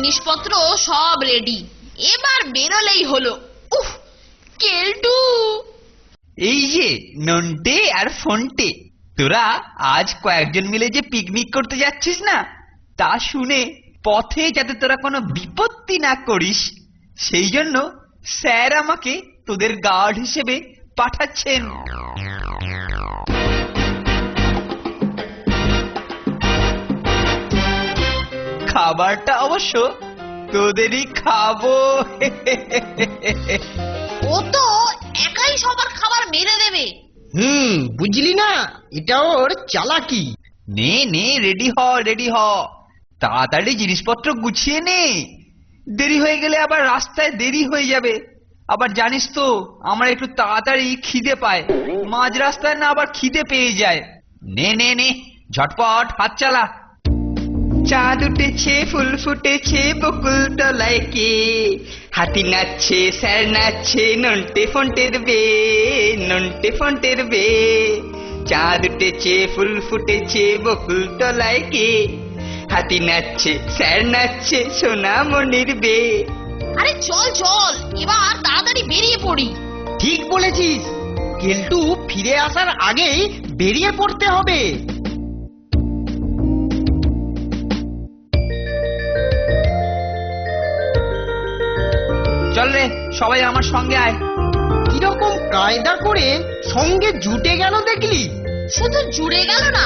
জিনিসপত্র সব রেডি এবার বেরোলেই হলো। কেলটু। এই যে, নন্টে আর ফন্টে, তোরা আজ কয়েকজন মিলে যে পিকনিক করতে যাচ্ছিস না, তা শুনে পথে যাতে তোরা কোনো বিপত্তি না করিস, সেই জন্য স্যার আমাকে তোদের গার্ড হিসেবে পাঠাচ্ছেন। খাবারটা অবশ্য তোদেরই খাব। ও তো একাই সবার খাবার মেরে দেবে। হুম বুঝলি না? এটা ওর চালাকি। নে নে রেডি হ রেডি হ। তাড়াতাড়ি জিনিসপত্র গুছিয়ে নে। দেরি হয়ে গেলে আবার রাস্তায় দেরি হয়ে যাবে। আবার জানিস তো আমার একটু তাড়াতাড়ি খিদে পায়। মাঝ রাস্তায় না আবার খিদে পেয়ে যায়। নে নে নে ঝটপট হাত চালা। চাঁদ উঠেছে ফুল ফুটেছে বকুল তলায় কে? হাতি নাচছে স্যার নাচছে নন্টে ফন্টের বে নন্টে ফন্টের বে। চাঁদ উঠেছে ফুল ফুটেছে বকুল তলায় কে? হাতি নাচছে স্যার নাচছে সোনা মনির বে। আরে চল চল এবার তাড়াতাড়ি বেরিয়ে পড়ি। ঠিক বলেছিস কেলটু ফিরে আসার আগেই বেরিয়ে পড়তে হবে। চল রে সবাই আমার সঙ্গে আয়। কীরকম কায়দা করে সঙ্গে জুটে গেল দেখলি? শুধু জুড়ে গেল না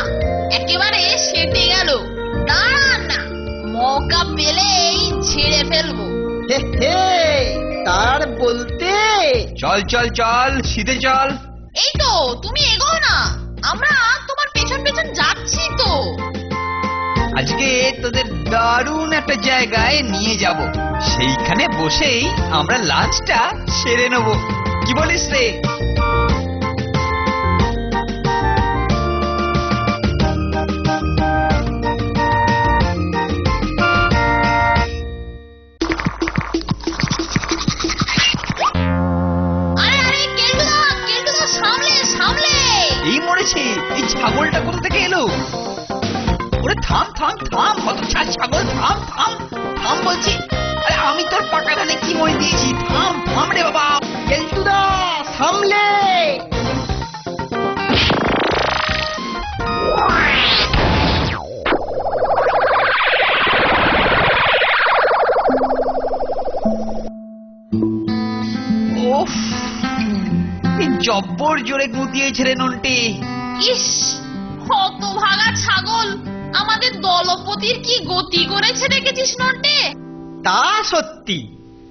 একেবারে সেটে গেল। দাঁড়ান না মৌকা পেলেই ছেড়ে ফেলব। হে হে তার বলতে। চল চল চল শীতে চল। এই তো তুমি এগো না আমরা তোমার পেছন পেছন যাচ্ছি। তো আজকে তোদের দারুণ একটা জায়গায় নিয়ে যাব। সেইখানে বসেই আমরা লাঞ্চটা সেরে নেব। কি বলিস রে? এই মরেছে এই ছাগলটা কোথা থেকে এলো? ওরে থাম থাম থাম কত ছাগল থাম থাম থাম বলছি। আরে আমি তোর পাকা ধানে কি মরে দিয়েছি? থাম থাম রে বাবা। কেলটুদা এই জব্বর জোরে গুতিয়েছে রে নন্টি। ইস, কত ভাগা ছাগল। আমাদের দলপতির কি গতি করেছে দেখেছিস নটে তা সত্যি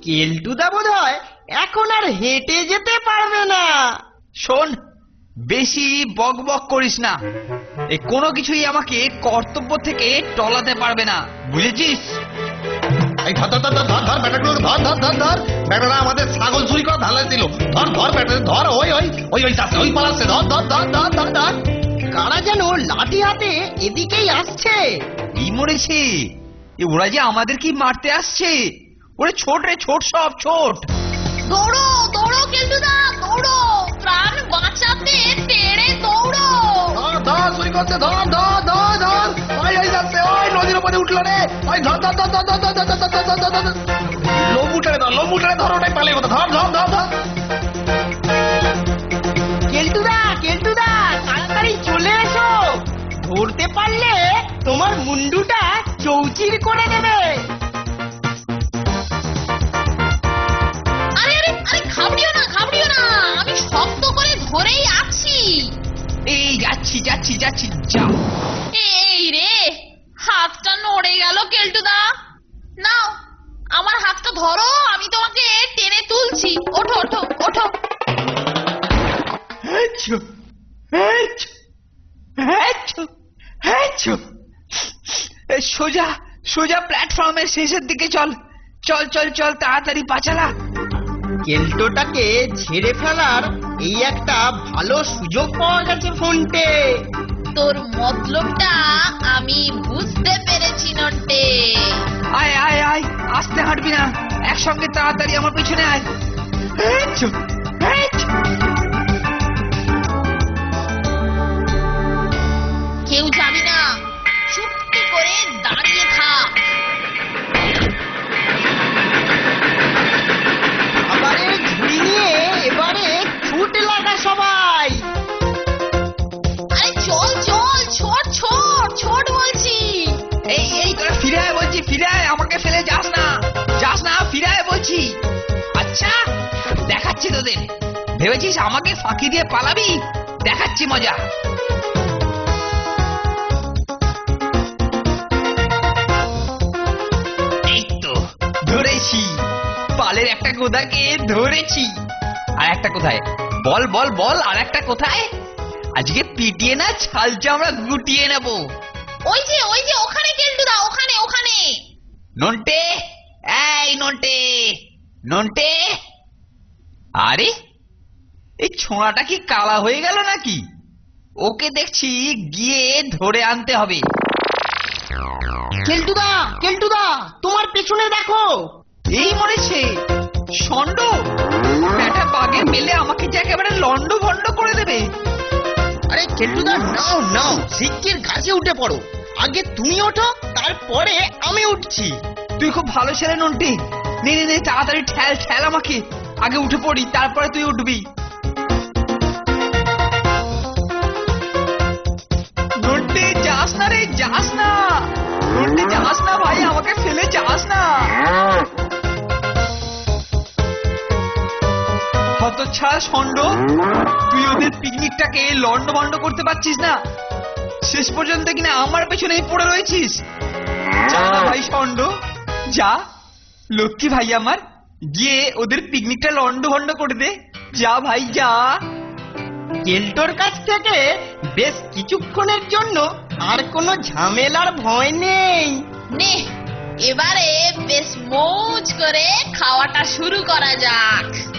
কেলটুদা বোধ হয় এখন আর হেঁটে যেতে পারবে না শোন বেশি বক বক করিস না এই কোনো কিছুই আমাকে কর্তব্য থেকে টলাতে পারবে না বুঝেছিস এই ধর ধর ধর ধর ধর ধর ধর ধর ধর ধর ব্যাটারা আমাদের ছাগল চুরি করে ঢালাই দিল ধর ধর ব্যাটা ধর ওই ওই ওই ওই যাচ্ছে ওই পালাচ্ছে ধর ধর ধর ধর ধর ধর কারা যেন লাঠি হাতে এদিকেই আসছে কি মরেছে এ ওরা যে আমাদের কি মারতে আসছে ওরে ছোট রে ছোট সব ছোট দৌড়ো দৌড়ো কেন্টুদা দৌড়ো প্রাণ বাঁচাতে তেড়ে দৌড়ো ধর ধর চুরি ধর ধর ধর ধর ওই ওই যাচ্ছে ওই নদীর উপরে উঠল রে ওই ধর ধর ধর ধর ধর ধর চৌচির আরে আরে আরে ঘাবড়িও না ঘাবড়িও না। আমি শক্ত করে ধরেই আছি। এই যাচ্ছি যাচ্ছি যাচ্ছি যা এই রে হাতটা নড়ে গেল কেলটুদা। নাও আমার হাতটা ধরো আমি তোমাকে টেনে তুলছি। ওঠো ওঠো ওঠো। সোজা সোজা প্ল্যাটফর্মের শেষের দিকে চল। চল চল চল তাড়াতাড়ি পাচালা। কেল্টোটাকে ঝেড়ে ফেলার এই একটা ভালো সুযোগ পাওয়া গেছে ফোনটে। তোর মতলবটা আমি বুঝতে পেরেছি নটে আয় আয় আয় আস্তে হাঁটবি না। একসঙ্গে তাড়াতাড়ি আমার পিছনে আয়। কেউ যাবি তোদের। ভেবেছিস আমাকে ফাঁকি দিয়ে পালাবি? দেখাচ্ছি মজা। এই তো ধরেছি। পালের একটা কোদাকে ধরেছি। আর একটা কোথায়? বল বল বল আর একটা কোথায়? আজকে পিটিয়ে না ছাল চামড়া গুটিয়ে নেব। ওই যে ওই যে ওখানে কেলটুদা ওখানে ওখানে। নন্টে এই নন্টে নন্টে। আরে এই ছোঁড়াটা কি কালা হয়ে গেল নাকি? ওকে দেখছি গিয়ে ধরে আনতে হবে। কেলটুদা কেলটুদা তোমার পেছনে দেখো। এই মরেছে। ষণ্ড। ব্যাটা বাগে মেলে আমাকে যে একেবারে লন্ড ভন্ড করে দেবে। আরে কেলটুদা নাও নাও শিগগির ঘাসে উঠে পড়ো। আগে তুমি ওঠো তারপরে আমি উঠছি। তুই খুব ভালো ছেলে নন্টি। নে নে নে তাড়াতাড়ি ঠেল ঠেল আমাকে। আগে উঠে পড়ি, তারপরে তুই উঠবি। নন্টি যাস না রে যাস না। নন্টি যাস না ভাই, আমাকে ফেলে যাস না। হতচ্ছাড়া ষণ্ড তুই ওদের পিকনিকটাকে লন্ড ভন্ড করতে পারছিস না? শেষ পর্যন্ত কিনা আমার পেছনেই পড়ে রয়েছিস? যা না ভাই ষণ্ড যা। লক্ষ্মী ভাই আমার গিয়ে ওদের পিকনিকটা লন্ড ভন্ড করে দে। যা ভাই, যা। কেল্টোর কাছ থেকে বেশ কিছুক্ষণের জন্য আর কোনো ঝামেলার ভয় নেই। নে, এবারে বেশ মৌজ করে খাওয়াটা শুরু করা যাক।